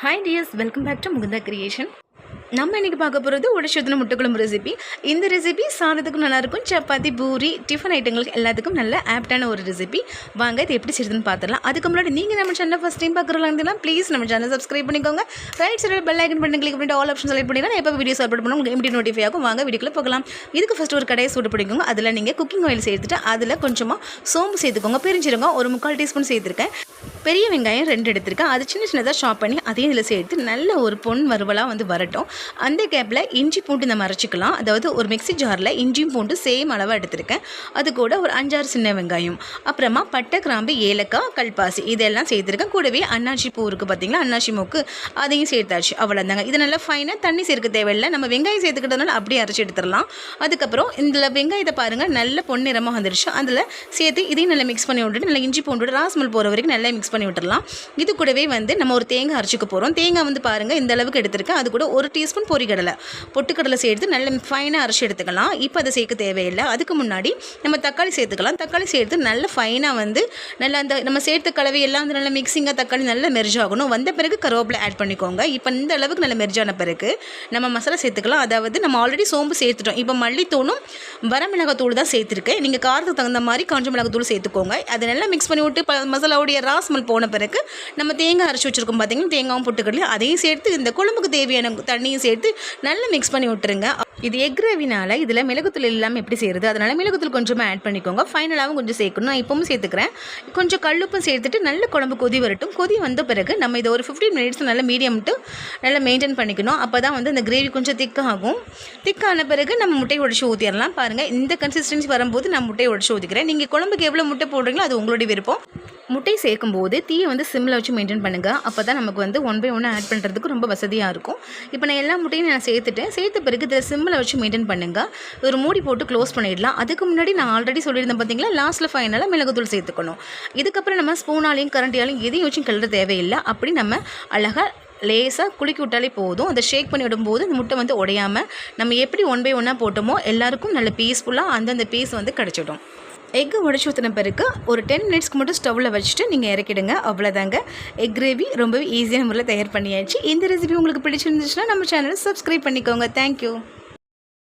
Hi dears, welcome back to Mugunda Creation. நம்ம இன்றைக்கி பார்க்க போகிறது உடச்சுத்தின முட்டைக்குழம்பு ரெசிபி இந்த ரெசிபி சாதத்துக்கும் நல்லாயிருக்கும். சப்பாத்தி பூரி டிஃபன் ஐட்டங்களுக்கு எல்லாத்துக்கும் நல்ல ஆப்டான ஒரு ரெசிபி வாங்க இது எப்படி செய்யுதுன்னு பார்த்துடலாம் அதுக்கு முன்னாடி நீங்கள் நம்ம சேனல் ஃபஸ்ட் டைம் பார்க்குறதா ப்ளீஸ் நம்ம சேனல் சப்ஸ்கிரைப் பண்ணிக்கோங்க. ரைட் சைடில் பெல் ஐக்கன் பண்ணி கிளிக் பண்ணிட்டு ஆல் ஆப்ஷன் செலக்ட் பண்ணிங்கன்னா எப்போ வீடியோஸ் அப்லோட் பண்ணுவோம் உங்களுக்கு எப்படி நோட்டிஃபை ஆகும். வாங்க வீடியோக்குள்ள போகலாம். இதுக்கு ஃபஸ்ட் ஒரு கடையை சூடு பிடிக்குங்க அதில் நீங்கள் குக்கிங் ஆயில் சேர்த்துட்டு அதில் கொஞ்சமாக சோம்பு சேர்த்துக்கோங்க. பிரிஞ்சிருங்க. ஒரு முக்கால் டீஸ்பூன் சேர்த்துருக்கேன். பெரிய வெங்காயம் ரெண்டு எடுத்திருக்கேன். அது சின்ன சின்னதாக ஷாப் பண்ணி அதையும் இதில் சேர்த்து நல்ல ஒரு பொன் வறுவலாக வந்து வரட்டும். அந்த கேப்பில் இஞ்சி பூண்டு நம்ம அரைச்சிக்கலாம். அதாவது ஒரு மிக்ஸி ஜாரில் இஞ்சியும் பூண்டு சேம் அளவாக எடுத்திருக்கேன். அது கூட ஒரு அஞ்சாறு சின்ன வெங்காயம். அப்புறமா பட்டை கிராம்பு ஏலக்காய் கல்பாசி இதெல்லாம் சேர்த்துருக்கேன். கூடவே அன்னாச்சி பூ இருக்குது பார்த்தீங்களா அன்னாச்சி மூக்கு அதையும் சேர்த்தாச்சு. அவ்வளோதாங்க இது நல்லா ஃபைனாக தண்ணி சேர்க்க தேவையில்லை. நம்ம வெங்காயம் சேர்த்துக்கிட்டதுனால அப்படியே அரைச்சி எடுத்துடலாம். அதுக்கப்புறம் இதில் வெங்காயத்தை பாருங்கள் நல்ல பொன்னிறமாக வந்துருச்சு. அதில் சேர்த்து இதையும் நல்லா மிக்ஸ் பண்ணி விட்டுட்டு நல்லா இஞ்சி பூண்டு ராஸ்மல் போகிற வரைக்கும் நல்லா மிக்ஸ் பண்ணி விட்டுடலாம். இது கூடவே வந்து நம்ம ஒரு தேங்காய் அரைச்சிக்க போகிறோம் தேங்காய் வந்து பாருங்கள் இந்த அளவுக்கு எடுத்திருக்கேன். அது கூட ஒரு டீஸ்பூன் கடலை பொட்டுக்கடலை சேர்த்து நல்ல ஃபைனாக அரைச்சி எடுத்துக்கலாம். இப்போ அதை சேர்க்க தேவையில்லை. அதுக்கு முன்னாடி நம்ம தக்காளி சேர்த்துக்கலாம். தக்காளி சேர்த்து நல்ல ஃபைனாக வந்து நல்லா அந்த நம்ம சேர்த்த கலவை எல்லாம் வந்து நல்லா மிக்சிங்காக தக்காளி நல்லா மெர்ஜாகணும் வந்த பிறகு கருவேப்பிலை ஆட் பண்ணிக்கோங்க. இப்போ இந்த அளவுக்கு நல்ல மெர்ஜான பிறகு நம்ம மசாலா சேர்த்துக்கலாம். அதாவது நம்ம ஆல்ரெடி சோம்பு சேர்த்துட்டோம். இப்போ மல்லித்தூளும் வரமிளகாத்தூள் தான் சேர்த்துருக்கேன். நீங்கள் காரத்துக்கு தகுந்த மாதிரி காஞ்ச மிளகாத்தூள் சேர்த்துக்கோங்க. அதை நல்லா மிக்ஸ் பண்ணி விட்டு ப- மசாலாவுடைய ராஸ்மல் போன பிறகு நம்ம தேங்காய் அரைச்சி வச்சுருக்கோம் பார்த்தீங்கன்னா தேங்காயும் பொட்டுக்கடலையும் அதையும் சேர்த்து இந்த குழம்புக்கு தேவையான தண்ணியும் சேர்த்து நல்லா மிக்ஸ் பண்ணி விட்டுருங்க. இது எக் கிரேவினால் இதில் மிளகுத்தூள் இல்லாமல் எப்படி செய்கிறது அதனால் மிளகுத்தூள் கொஞ்சமாக ஆட் பண்ணிக்கோங்க. ஃபைனலாகவும் கொஞ்சம் சேர்க்கணும். நான் இப்பவும் சேர்த்துக்கிறேன். கொஞ்சம் கல்லுப்பும் சேர்த்துட்டு நல்ல குழம்பு கொதி வரட்டும். கொதி வந்த பிறகு நம்ம இதை ஒரு ஃபிஃப்டீன் மினிட்ஸ் நல்லா மீடியம் டு நல்லா மெயின்டைன் பண்ணிக்கணும். அப்போ தான் வந்து அந்த கிரேவி கொஞ்சம் திக்காகும். திக்கான பிறகு நம்ம முட்டையை உடச்சி ஊற்றிடலாம் பாருங்கள் இந்த கன்சிஸ்டன்சி வரும்போது நான் முட்டையை உடச்சி ஊற்றிக்கிறேன் நீங்கள் குழம்புக்கு எவ்வளோ முட்டை போடுறீங்களோ அது உங்களுடைய விருப்பம். முட்டை சேர்க்கும் போது தீயை வந்து சிம்மில் வச்சு மெயின்டைன் பண்ணுங்கள் அப்போ தான் நமக்கு வந்து ஒன் பை ஒன்று ஆட் பண்ணுறதுக்கு ரொம்ப வசதியாக இருக்கும். இப்போ நான் எல்லா முட்டையும் நான் சேர்த்துட்டேன். சேர்த்த பிறகு இதில் சிம்மில் வச்சு மெயின்டைன் பண்ணுங்கள் ஒரு மூடி போட்டு க்ளோஸ் பண்ணிடலாம். அதுக்கு முன்னாடி நான் ஆல்ரெடி சொல்லியிருந்தேன் பார்த்தீங்களா லாஸ்ட்டில் ஃபைனலாக மிளகுத்தூள் சேர்த்துக்கணும். இதுக்கப்புறம் நம்ம ஸ்பூனாலையும் கரண்டியாலையும் எதையும் வச்சும் கிளற தேவையில்லை. அப்படி நம்ம அழகாக லேசாக குலுக்கி விட்டாலே போதும். அதை ஷேக் பண்ணி விடும்போது அந்த முட்டை வந்து உடையாமல் நம்ம எப்படி ஒன் பை ஒன்னாக போட்டோமோ எல்லாருக்கும் நல்ல பீஸ்ஃபுல்லாக அந்தந்த பீஸ் வந்து கிடச்சிடும். எக்கு உடச்சி ஊற்றின பிறகு ஒரு டென் மினிட்ஸ்க்கு மட்டும் ஸ்டவ்வில் வச்சுட்டு நீங்கள் இறக்கிடுங்க. அவ்வளோதாங்க எக் கிரேவி ரொம்பவே ஈஸியான முறையில் தயார் பண்ணியாச்சு. இந்த ரெசிபி உங்களுக்கு பிடிச்சிருந்துச்சுன்னா நம்ம சேனலை சப்ஸ்கிரைப் பண்ணிக்கோங்க. தேங்க்யூ